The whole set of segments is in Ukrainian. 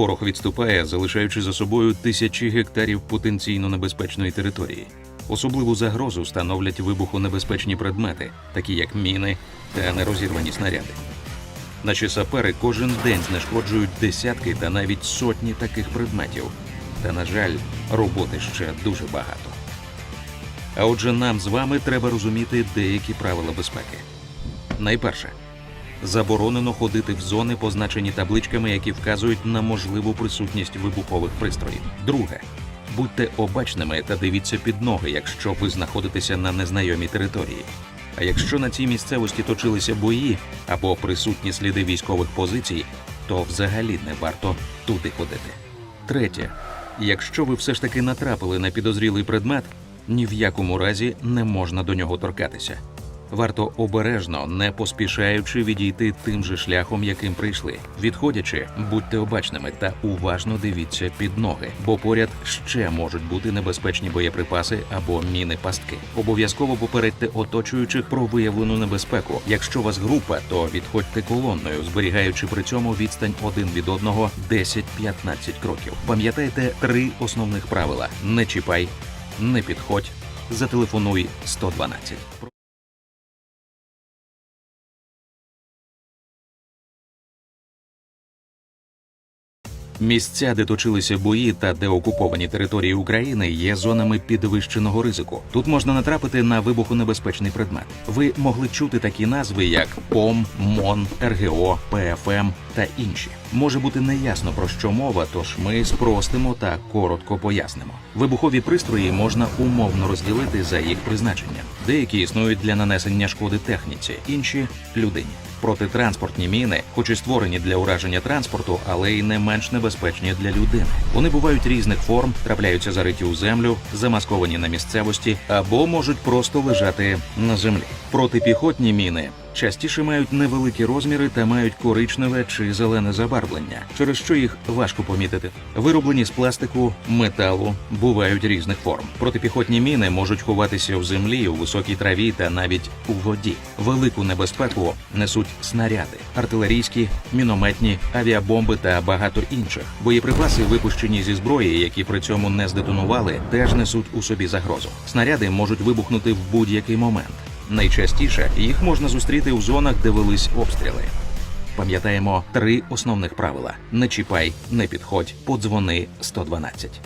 Ворог відступає, залишаючи за собою тисячі гектарів потенційно небезпечної території. Особливу загрозу становлять вибухонебезпечні предмети, такі як міни та нерозірвані снаряди. Наші сапери кожен день знешкоджують десятки та навіть сотні таких предметів. Та, на жаль, роботи ще дуже багато. А отже, нам з вами треба розуміти деякі правила безпеки. Найперше, заборонено ходити в зони, позначені табличками, які вказують на можливу присутність вибухових пристроїв. Друге, будьте обачними та дивіться під ноги, якщо ви знаходитеся на незнайомій території. А якщо на цій місцевості точилися бої або присутні сліди військових позицій, то взагалі не варто туди ходити. Третє, якщо ви все ж таки натрапили на підозрілий предмет, ні в якому разі не можна до нього торкатися. Варто обережно, не поспішаючи відійти тим же шляхом, яким прийшли. Відходячи, будьте обачними та уважно дивіться під ноги, бо поряд ще можуть бути небезпечні боєприпаси або міни пастки. Обов'язково попередьте оточуючих про виявлену небезпеку. Якщо вас група, то відходьте колонною, зберігаючи при цьому відстань один від одного 10-15 кроків. Пам'ятайте три основних правила: не чіпай, не підходь, зателефонуй 112. Місця, де точилися бої та де окуповані території України, є зонами підвищеного ризику. Тут можна натрапити на вибухонебезпечний предмет. Ви могли чути такі назви, як ПОМ, МОН, РГО, ПФМ та інші. Може бути неясно про що мова, тож ми спростимо та коротко пояснимо. Вибухові пристрої можна умовно розділити за їх призначенням. Деякі існують для нанесення шкоди техніці, інші людині. Протитранспортні міни, хоч і створені для ураження транспорту, але й не менш небезпечні для людини. Вони бувають різних форм, трапляються зариті у землю, замасковані на місцевості або можуть просто лежати на землі. Протипіхотні міни частіше мають невеликі розміри та мають коричневе чи зелене забарвлення, через що їх важко помітити. Вироблені з пластику, металу, бувають різних форм. Протипіхотні міни можуть ховатися в землі, у високій траві та навіть у воді. Велику небезпеку несуть снаряди, артилерійські, мінометні, авіабомби та багато інших. Боєприпаси, випущені зі зброї, які при цьому не здетонували, теж несуть у собі загрозу. Снаряди можуть вибухнути в будь-який момент. Найчастіше їх можна зустріти у зонах, де велись обстріли. Пам'ятаємо три основних правила: не чіпай, не підходь, подзвони 112.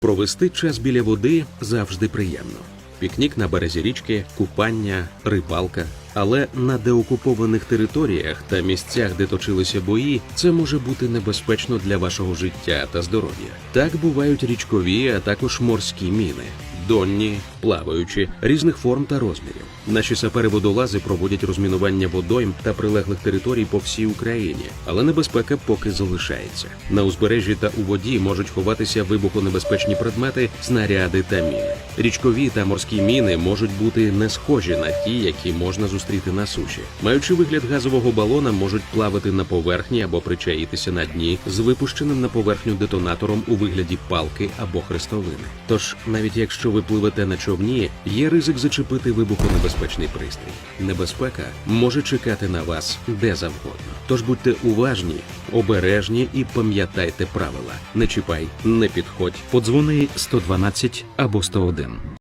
Провести час біля води завжди приємно. Пікнік на березі річки, купання, рибалка. Але на деокупованих територіях та місцях, де точилися бої, це може бути небезпечно для вашого життя та здоров'я. Так бувають річкові, а також морські міни, донні, плаваючі, різних форм та розмірів. Наші сапери-водолази проводять розмінування водойм та прилеглих територій по всій Україні, але небезпека поки залишається. На узбережжі та у воді можуть ховатися вибухонебезпечні предмети, снаряди та міни. Річкові та морські міни можуть бути не схожі на ті, які можна зустріти на суші. Маючи вигляд газового балона, можуть плавати на поверхні або причаїтися на дні з випущеним на поверхню детонатором у вигляді палки або хрестовини. Тож, навіть якщо ви пливете на човні, є ризик зачепити вибухонебезпечний пристрій. Небезпека може чекати на вас де завгодно. Тож будьте уважні, обережні і пам'ятайте правила: не чіпай, не підходь, подзвони 112 або 101.